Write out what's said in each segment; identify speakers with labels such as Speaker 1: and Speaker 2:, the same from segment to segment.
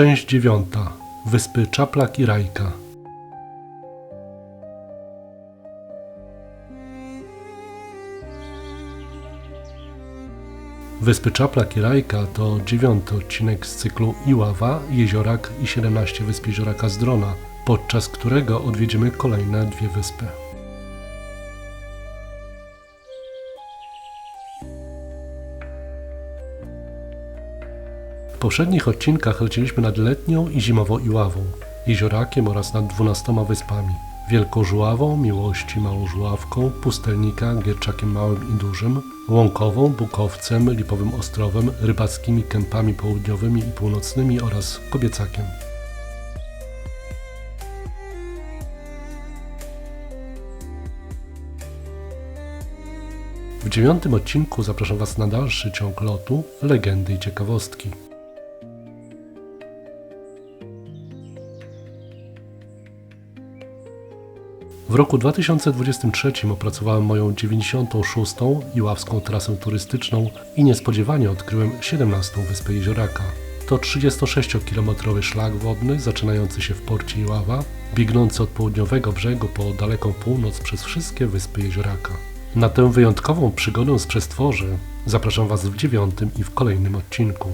Speaker 1: Część dziewiąta. Wyspy Czaplak i Rajka. Wyspy Czaplak i Rajka to dziewiąty odcinek z cyklu Iława, Jeziorak i 17 wysp Jeziora Kazdrona, podczas którego odwiedzimy kolejne dwie wyspy. Poprzednich odcinkach leciliśmy nad letnią i zimową Iławą, Jeziorakiem oraz nad dwunastoma wyspami. Wielką Żuławą, Miłości, Małą Żuławką, Pustelnika, Gierczakiem Małym i Dużym, Łąkową, Bukowcem, Lipowym Ostrowem, rybackimi kępami południowymi i północnymi oraz Kobiecakiem. W dziewiątym odcinku zapraszam Was na dalszy ciąg lotu, legendy i ciekawostki. W roku 2023 opracowałem moją 96. Iławską trasę turystyczną i niespodziewanie odkryłem 17. wyspę Jezioraka. To 36-kilometrowy szlak wodny zaczynający się w porcie Iława, biegnący od południowego brzegu po daleką północ przez wszystkie wyspy Jezioraka. Na tę wyjątkową przygodę z przestworzy zapraszam Was w dziewiątym i w kolejnym odcinku.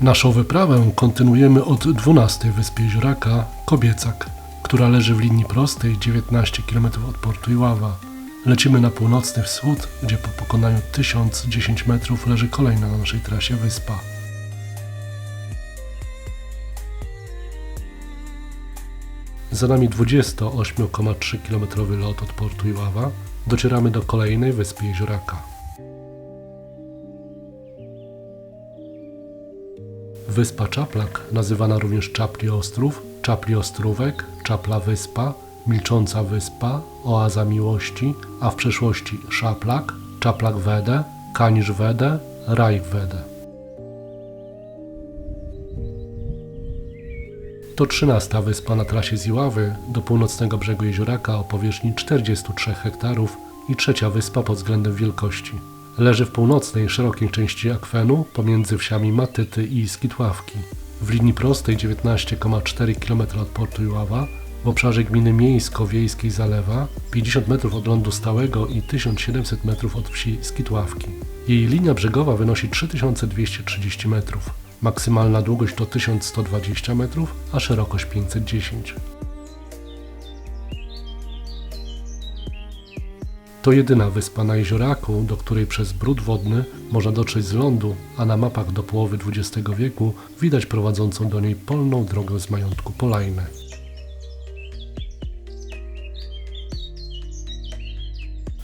Speaker 1: Naszą wyprawę kontynuujemy od 12 wyspy Jezioraka, Kobiecak, która leży w linii prostej 19 km od portu Iława. Lecimy na północny wschód, gdzie po pokonaniu 1010 metrów leży kolejna na naszej trasie wyspa. Za nami 28,3 km lot od portu Iława. Docieramy do kolejnej wyspy Jezioraka. Wyspa Czaplak, nazywana również Czapli Ostrów, Czapli Ostrówek, Czapla Wyspa, Milcząca Wyspa, Oaza Miłości, a w przeszłości Szaplak, Czaplak Wede, Kanisz Wede, Raj Wede. To trzynasta wyspa na trasie z Iławy do północnego brzegu jezioraka o powierzchni 43 hektarów i trzecia wyspa pod względem wielkości. Leży w północnej, szerokiej części akwenu pomiędzy wsiami Matyty i Skitławki. W linii prostej 19,4 km od portu Iława, w obszarze gminy miejsko-wiejskiej Zalewa, 50 metrów od lądu stałego i 1700 metrów od wsi Skitławki. Jej linia brzegowa wynosi 3230 metrów. Maksymalna długość to 1120 metrów, a szerokość 510. To jedyna wyspa na jezioraku, do której przez brud wodny można dotrzeć z lądu, a na mapach do połowy XX wieku widać prowadzącą do niej polną drogę z majątku Polajne.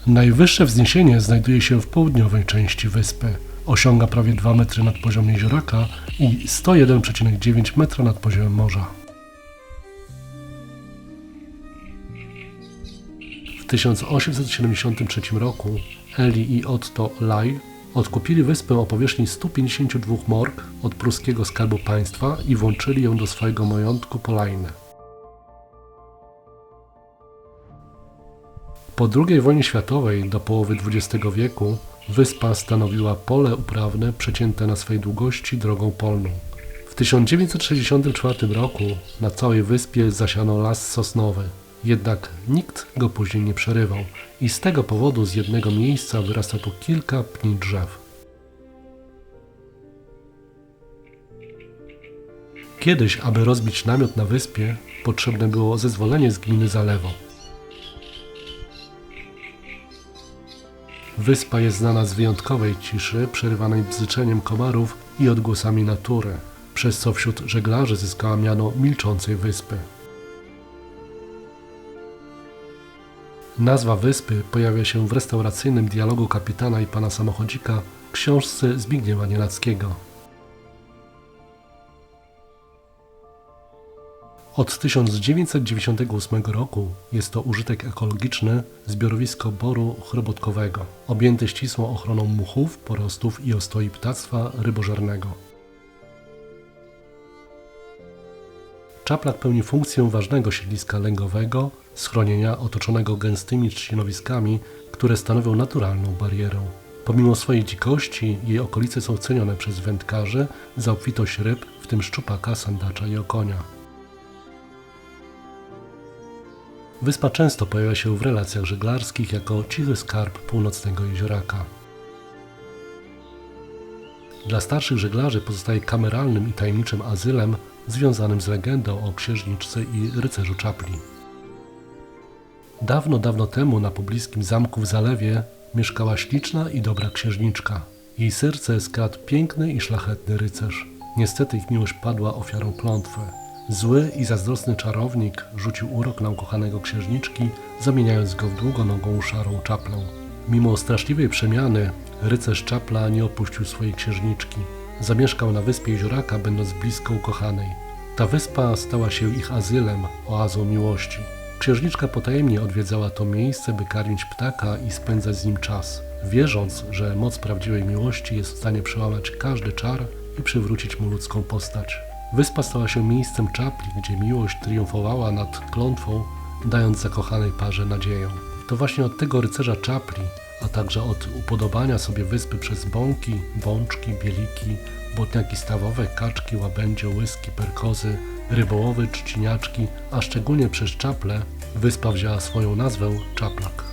Speaker 1: Najwyższe wzniesienie znajduje się w południowej części wyspy. Osiąga prawie 2 metry nad poziomem jezioraka i 101,9 metra nad poziomem morza. 1873 roku Eli i Otto Laj odkupili wyspę o powierzchni 152 morg od pruskiego skarbu państwa i włączyli ją do swojego majątku Polajne. Po II wojnie światowej do połowy XX wieku wyspa stanowiła pole uprawne przecięte na swej długości drogą polną. W 1964 roku na całej wyspie zasiano las sosnowy, jednak nikt go później nie przerywał i z tego powodu z jednego miejsca wyrasta tu kilka pni drzew. Kiedyś, aby rozbić namiot na wyspie, potrzebne było zezwolenie z gminy Zalewo. Wyspa jest znana z wyjątkowej ciszy, przerywanej bzyczeniem komarów i odgłosami natury, przez co wśród żeglarzy zyskała miano Milczącej Wyspy. Nazwa wyspy pojawia się w restauracyjnym dialogu kapitana i pana samochodzika w książce Zbigniewa Nienackiego. Od 1998 roku jest to użytek ekologiczny zbiorowisko boru chrobotkowego, objęte ścisłą ochroną muchów, porostów i ostoi ptactwa rybożernego. Czaplak pełni funkcję ważnego siedliska lęgowego, schronienia otoczonego gęstymi trzcinowiskami, które stanowią naturalną barierę. Pomimo swojej dzikości, jej okolice są cenione przez wędkarzy za obfitość ryb, w tym szczupaka, sandacza i okonia. Wyspa często pojawia się w relacjach żeglarskich jako cichy skarb północnego jezioraka. Dla starszych żeglarzy pozostaje kameralnym i tajemniczym azylem związanym z legendą o księżniczce i rycerzu Czapli. Dawno, dawno temu na pobliskim zamku w zalewie mieszkała śliczna i dobra księżniczka. Jej serce skradł piękny i szlachetny rycerz. Niestety ich miłość padła ofiarą klątwy. Zły i zazdrosny czarownik rzucił urok na ukochanego księżniczki, zamieniając go w długonogą szarą czaplę. Mimo straszliwej przemiany, rycerz czapla nie opuścił swojej księżniczki. Zamieszkał na wyspie Jezioraka, będąc blisko ukochanej. Ta wyspa stała się ich azylem, oazą miłości. Księżniczka potajemnie odwiedzała to miejsce, by karmić ptaka i spędzać z nim czas, wierząc, że moc prawdziwej miłości jest w stanie przełamać każdy czar i przywrócić mu ludzką postać. Wyspa stała się miejscem czapli, gdzie miłość triumfowała nad klątwą, dając zakochanej parze nadzieję. To właśnie od tego rycerza czapli, a także od upodobania sobie wyspy przez bąki, bączki, bieliki, botniaki stawowe, kaczki, łabędzie, łyski, perkozy, rybołowy, trzciniaczki, a szczególnie przez czaple, wyspa wzięła swoją nazwę Czaplak.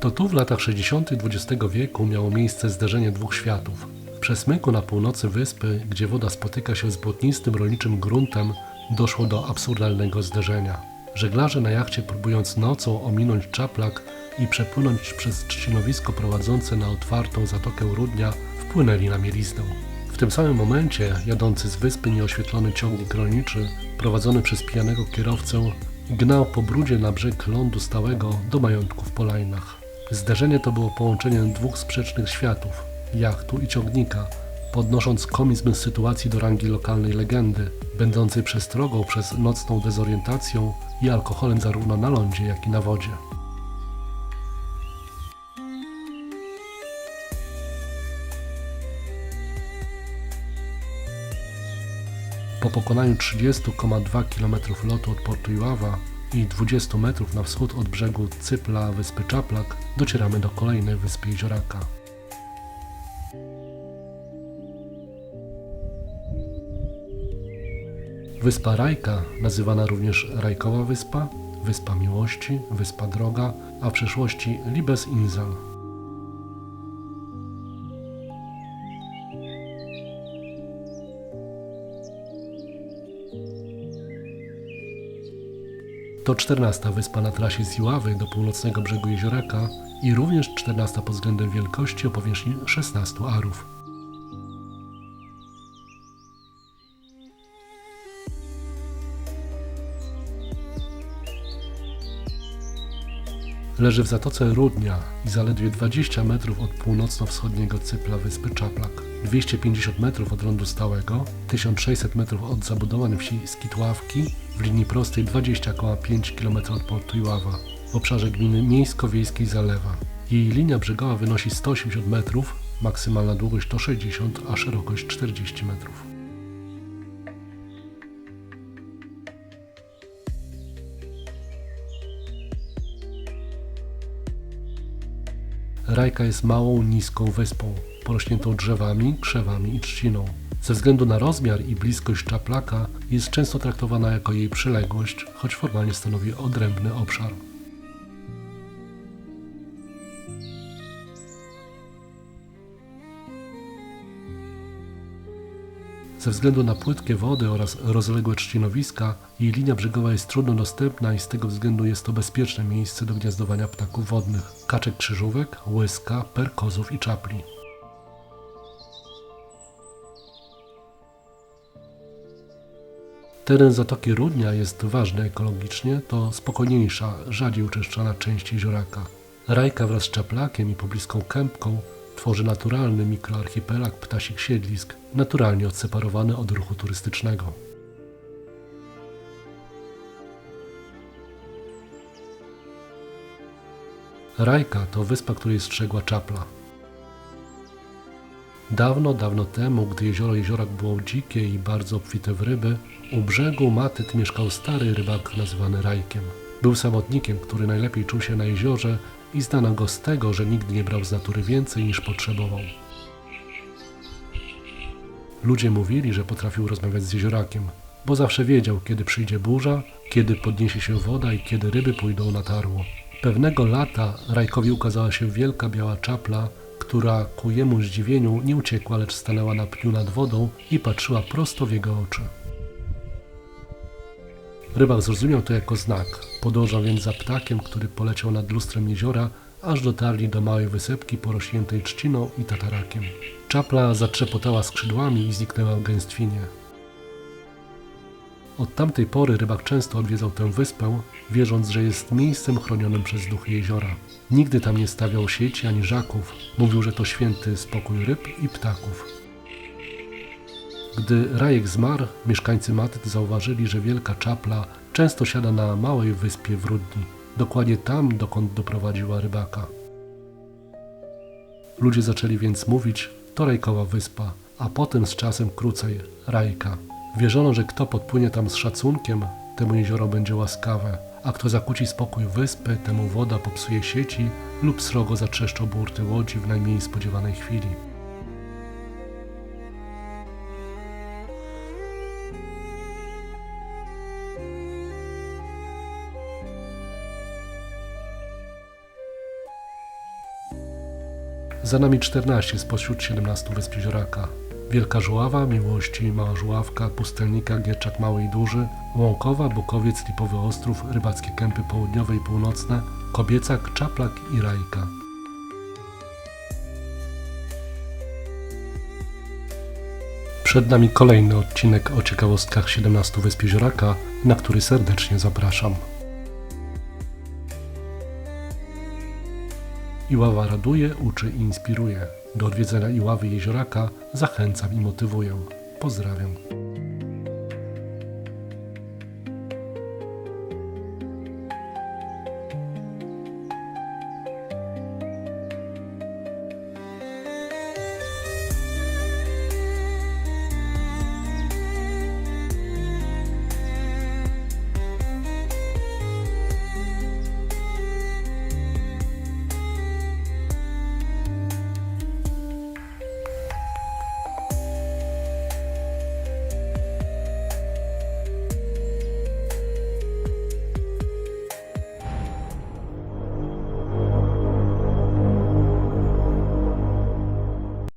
Speaker 1: To tu w latach 60. XX wieku miało miejsce zderzenie dwóch światów. W przesmyku na północy wyspy, gdzie woda spotyka się z błotnistym rolniczym gruntem, doszło do absurdalnego zderzenia. Żeglarze na jachcie próbując nocą ominąć czaplak i przepłynąć przez trzcinowisko prowadzące na otwartą zatokę Rudnia, wpłynęli na mieliznę. W tym samym momencie jadący z wyspy nieoświetlony ciągnik rolniczy, prowadzony przez pijanego kierowcę, gnał po brudzie na brzeg lądu stałego do majątku w Polajnach. Zderzenie to było połączeniem dwóch sprzecznych światów, jachtu i ciągnika, podnosząc komizm sytuacji do rangi lokalnej legendy, będącej przestrogą przez nocną dezorientacją i alkoholem zarówno na lądzie, jak i na wodzie. Po pokonaniu 30,2 km lotu od portu Iława i 20 metrów na wschód od brzegu Cypla wyspy Czaplak docieramy do kolejnej wyspy Jezioraka. Wyspa Rajka, nazywana również Rajkowa Wyspa, Wyspa Miłości, Wyspa Droga, a w przeszłości Libes Insel. To 14 wyspa na trasie z Iławy do północnego brzegu jezioraka i również 14 pod względem wielkości o powierzchni 16 arów. Leży w zatoce Rudnia i zaledwie 20 metrów od północno-wschodniego cypla wyspy Czaplak, 250 metrów od lądu stałego, 1600 metrów od zabudowanej wsi Skitławki, w linii prostej 20,5 km od portu Iława, w obszarze gminy miejsko-wiejskiej Zalewa. Jej linia brzegowa wynosi 180 metrów, maksymalna długość to 60, a szerokość 40 metrów. Rajka jest małą, niską wyspą, porośniętą drzewami, krzewami i trzciną. Ze względu na rozmiar i bliskość czaplaka jest często traktowana jako jej przyległość, choć formalnie stanowi odrębny obszar. Ze względu na płytkie wody oraz rozległe trzcinowiska, jej linia brzegowa jest trudno dostępna i z tego względu jest to bezpieczne miejsce do gniazdowania ptaków wodnych, kaczek krzyżówek, łyska, perkozów i czapli. Teren Zatoki Rudnia jest ważny ekologicznie, to spokojniejsza, rzadziej uczęszczana część jezioraka. Rajka wraz z czaplakiem i pobliską kępką tworzy naturalny mikroarchipelag ptasich siedlisk, naturalnie odseparowany od ruchu turystycznego. Rajka to wyspa, której strzegła czapla. Dawno, dawno temu, gdy jezioro Jeziorak było dzikie i bardzo obfite w ryby, u brzegu Matyt mieszkał stary rybak nazwany Rajkiem. Był samotnikiem, który najlepiej czuł się na jeziorze i znano go z tego, że nigdy nie brał z natury więcej niż potrzebował. Ludzie mówili, że potrafił rozmawiać z jeziorakiem, bo zawsze wiedział, kiedy przyjdzie burza, kiedy podniesie się woda i kiedy ryby pójdą na tarło. Pewnego lata Rajkowi ukazała się wielka biała czapla, która ku jemu zdziwieniu nie uciekła, lecz stanęła na pniu nad wodą i patrzyła prosto w jego oczy. Rybak zrozumiał to jako znak. Podążał więc za ptakiem, który poleciał nad lustrem jeziora, aż dotarli do małej wysepki porośniętej trzciną i tatarakiem. Czapla zatrzepotała skrzydłami i zniknęła w gęstwinie. Od tamtej pory rybak często odwiedzał tę wyspę, wierząc, że jest miejscem chronionym przez duchy jeziora. Nigdy tam nie stawiał sieci ani żaków. Mówił, że to święty spokój ryb i ptaków. Gdy Rajek zmarł, mieszkańcy Matyt zauważyli, że wielka czapla często siada na małej wyspie w Rudni, dokładnie tam, dokąd doprowadziła rybaka. Ludzie zaczęli więc mówić, to Rajkowa wyspa, a potem z czasem krócej Rajka. Wierzono, że kto podpłynie tam z szacunkiem, temu jezioro będzie łaskawe, a kto zakłóci spokój wyspy, temu woda popsuje sieci lub srogo zatrzeszczą burty łodzi w najmniej spodziewanej chwili. Za nami 14 spośród 17 wysp Jezioraka. Wielka Żuława, Miłości, Mała Żuławka, Pustelnika, Gierczak Mały i Duży, Łąkowa, Bukowiec, Lipowy Ostrów, Rybackie Kępy Południowe i Północne, Kobiecak, Czaplak i Rajka. Przed nami kolejny odcinek o ciekawostkach 17 wysp Jezioraka, na który serdecznie zapraszam. Iława raduje, uczy i inspiruje. Do odwiedzenia Iławy Jezioraka zachęcam i motywuję. Pozdrawiam.